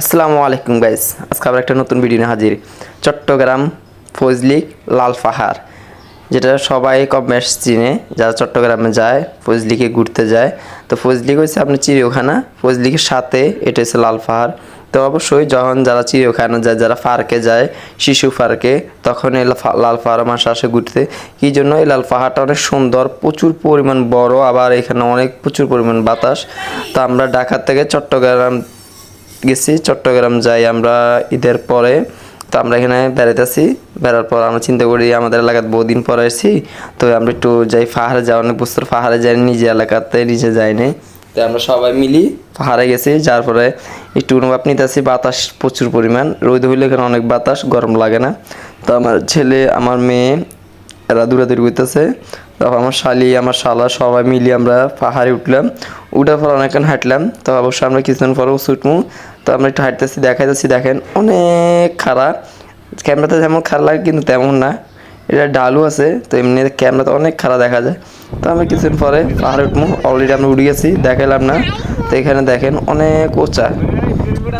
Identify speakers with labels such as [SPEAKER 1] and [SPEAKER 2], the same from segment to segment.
[SPEAKER 1] আসসালামু আলাইকুম গাইস আজকে আবার একটা নতুন ভিডিও নিয়ে হাজির। চট্টগ্রাম ফজলিক লাল পাহাড় যেটা সবাই কম বেশ চিনে। যারা চট্টগ্রামে যায় ফজলিকে ঘুরতে যায়, তো ফজলিক হচ্ছে আপনার চিড়িয়াখানা। ফজলিকের সাথে এটা হচ্ছে লাল পাহাড় তো অবশ্যই যখন যারা চিড়িয়াখানা যায়, যারা পার্কে যায়, শিশু পার্কে তখন এই লাল পাহাড় মাসে আসে ঘুরতে। কি জন্য? এই লাল পাহাড়টা অনেক সুন্দর, প্রচুর পরিমাণ বড়, আবার এখানে অনেক প্রচুর পরিমাণ বাতাস। তো আমরা ঢাকা থেকে চট্টগ্রাম গেছি, চট্টগ্রাম যাই আমরা ঈদের পরে। তো আমরা এখানে বেড়াইতেছি বেড়ার পর আমরা চিন্তা করি, আমাদের এলাকাতে বহুদিন পরে এসেছি তো আমরা একটু যাই পাহাড়ে যাওয়া, অনেক বছর পাহাড়ে যাই নিজে এলাকাতে নিজে যাইনি। তো আমরা সবাই মিলি পাহাড়ে গেছি, যার পরে একটু অনুভব নিতেছি বাতাস প্রচুর পরিমাণ। রোদ হইলে এখানে অনেক বাতাস, গরম লাগে না। তো আমার ছেলে, আমার মেয়ে এরা দূরাদূরি করতেছে তারপর আমার শালি, আমার শালা সবাই মিলে আমরা পাহাড়ে উঠলাম। উঠার পর অনেকক্ষণ হাঁটলাম। তো অবশ্যই আমরা কিছুদিন পরে উঠবো। তো আমরা একটু হাঁটতেছি, দেখাইতেছি, দেখেন, অনেক খারাপ ক্যামেরাতে যেমন খারাপ লাগে, কিন্তু তেমন না। এটা ডালু আছে, তো এমনি ক্যামেরাতে অনেক খারাপ দেখা যায়। তো আমি কিছুদিন পরে পাহাড়ে উঠবো। অলরেডি আমরা উঠে গেছি দেখাইলাম না। তো এখানে দেখেন অনেক উঁচা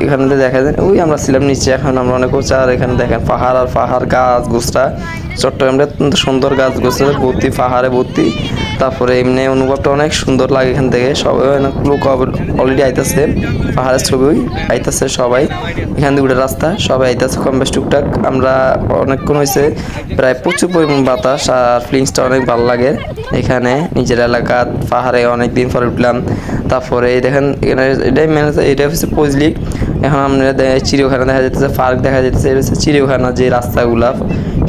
[SPEAKER 1] এখানে দেখা যায়। ওই আমরা ছিলাম নিচে, এখন আমরা অনেক উঁচা, আর এখানে দেখেন পাহাড় আর পাহাড় গাছ গোছরা। চট্টগ্রামটা সুন্দর গাছ গোছরা, ভর্তি পাহাড়ে ভর্তি। তারপরে এমনি অনুভবটা অনেক সুন্দর লাগে এখান থেকে। সবাই অনেক লোক অলরেডি আইতাছে, পাহাড়ের ছবি আইতাছে সবাই। এখান থেকে উঠে রাস্তা, সবাই আইতাছে কম বেশ টুকটাক। আমরা অনেকক্ষণ হয়েছে প্রায় প্রচুর পরিমাণ বাতাস, আর ফিলিংসটা অনেক ভালো লাগে। এখানে নিজের এলাকা পাহাড়ে অনেক দিন পরে উঠলাম। তারপরে দেখেন, এখানে এটাই মেন এটা হচ্ছে পজলিক এখন আমরা চিড়িয়াখানা দেখা যাচ্ছে পার্ক দেখা যাচ্ছে এটা চিড়িয়াখানা যে রাস্তাগুলো,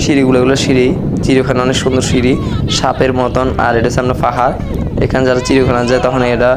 [SPEAKER 1] সিঁড়িগুলো, এগুলো সিঁড়ি, চিড়িয়াখানা অনেক সুন্দর সিঁড়ি, সাপের মতন, আর এটা হচ্ছে আমরা পাহাড়। এখানে যারা চিড়িয়াখানা যায়, তখন এটা